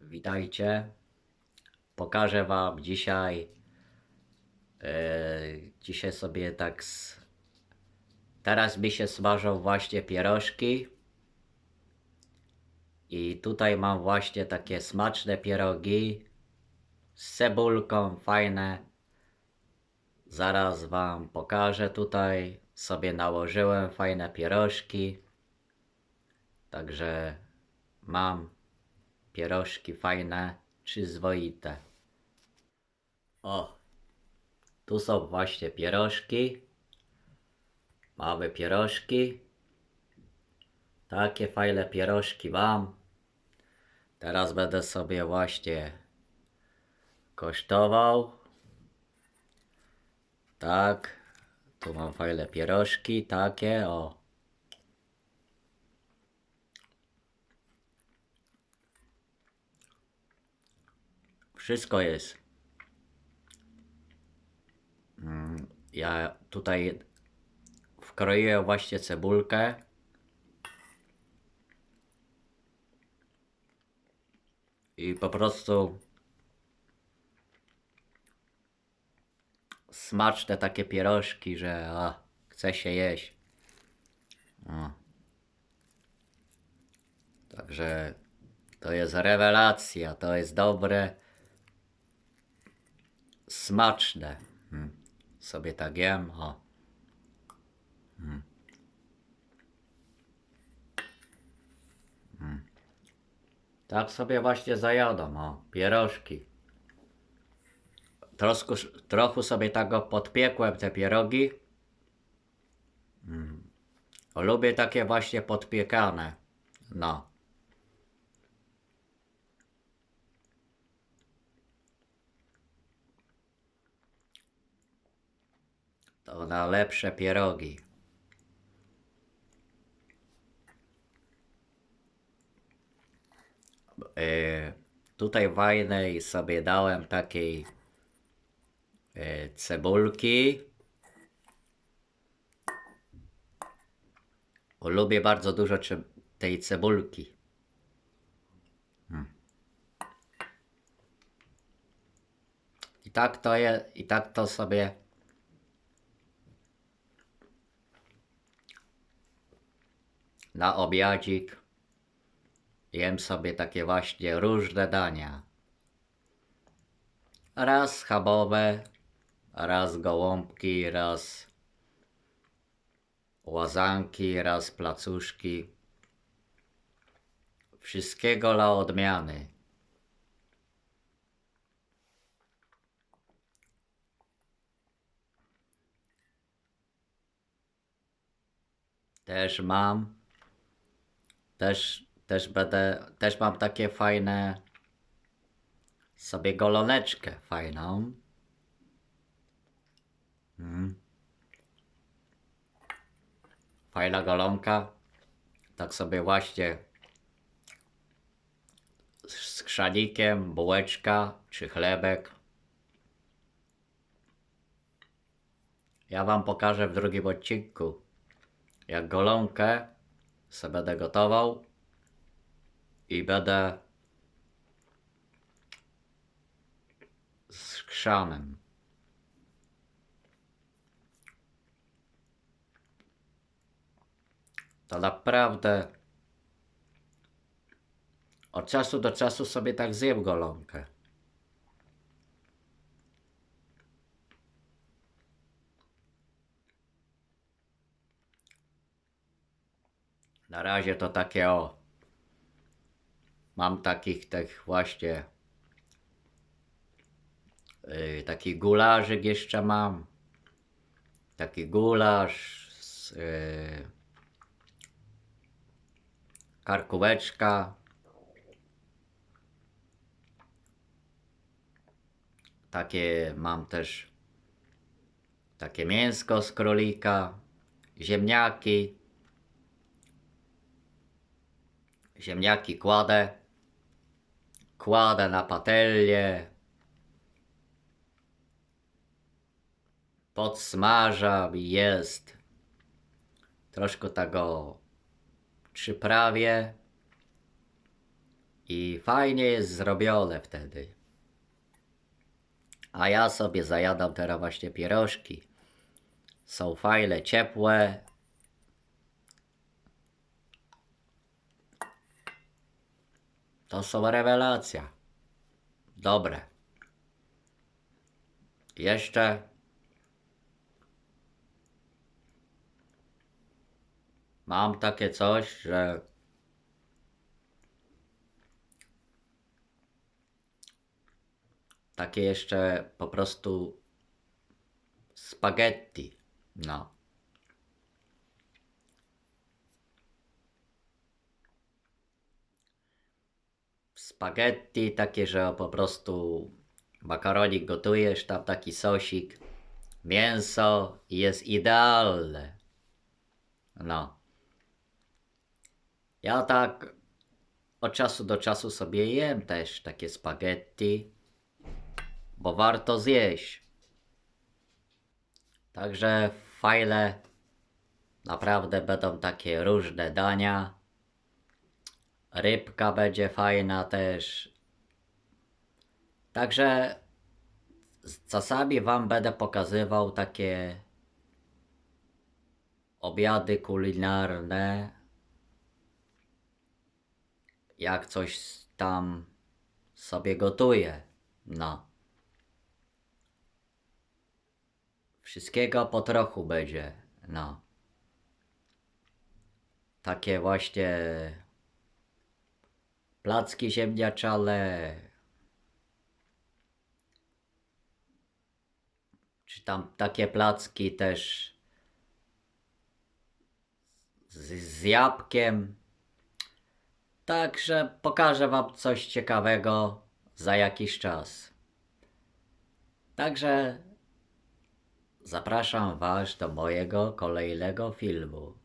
Witajcie. Pokażę Wam dzisiaj. e, dzisiaj sobie tak. Z, teraz mi się smażą właśnie pierożki. I tutaj mam właśnie takie smaczne pierogi z cebulką, fajne. Zaraz Wam pokażę tutaj. Sobie nałożyłem fajne pierożki. Także mam pierożki fajne, przyzwoite. O, tu są właśnie pierożki. Małe pierożki. Takie fajne pierożki mam. Teraz będę sobie właśnie kosztował. Tak, tu mam fajne pierożki, takie o. Wszystko jest. Mm, Ja tutaj wkroiłem właśnie cebulkę. I po prostu smaczne takie pierożki, że a, chce się jeść. O. Także to jest rewelacja, to jest dobre, smaczne. Mm. Sobie tak jem, o. Mm. Mm. Tak sobie właśnie zajadam, o, pierożki. Troszkę, trochę sobie tego podpiekłem te pierogi. Mm. O, Lubię takie właśnie podpiekane. No. To na lepsze pierogi. E, tutaj fajnej sobie dałem takiej e, cebulki. O, lubię bardzo dużo tej cebulki. Mm. I tak to je, i tak to sobie na obiadzik jem sobie takie właśnie różne dania. Raz schabowe, raz gołąbki, raz łazanki, raz placuszki. Wszystkiego dla odmiany. Też mam. Też, też będę, też mam takie fajne sobie goloneczkę fajną. Mm. Fajna golonka. Tak sobie właśnie z krzanikiem, bułeczka czy chlebek. Ja wam pokażę w drugim odcinku, jak golonkę se będę gotował i będę z chrzanem. To naprawdę od czasu do czasu sobie tak zjem golonkę. Na razie to takie o. Mam takich tych właśnie. Yy, taki gularzyk jeszcze mam. Taki gulasz z yy, karkóweczka. Takie mam też takie mięsko z królika, ziemniaki. Ziemniaki kładę. Kładę na patelnię. Podsmażam i jest. Troszkę tego przyprawię. I fajnie jest zrobione wtedy. A ja sobie zajadam teraz właśnie pierożki. Są fajne, ciepłe. To są rewelacja. Dobre. Jeszcze mam takie coś, że takie jeszcze po prostu spaghetti. No. Spaghetti takie, że po prostu makaronik gotujesz, tam taki sosik, mięso i jest idealne. No. Ja tak od czasu do czasu sobie jem też takie spaghetti, bo warto zjeść. Także fajne, naprawdę będą takie różne dania. Rybka będzie fajna też. Także czasami Wam będę pokazywał takie obiady kulinarne. Jak coś tam sobie gotuję. No. Wszystkiego po trochu będzie. No. Takie właśnie placki ziemniaczane. Czy tam takie placki też z, z jabłkiem. Także pokażę Wam coś ciekawego za jakiś czas. Także zapraszam Was do mojego kolejnego filmu.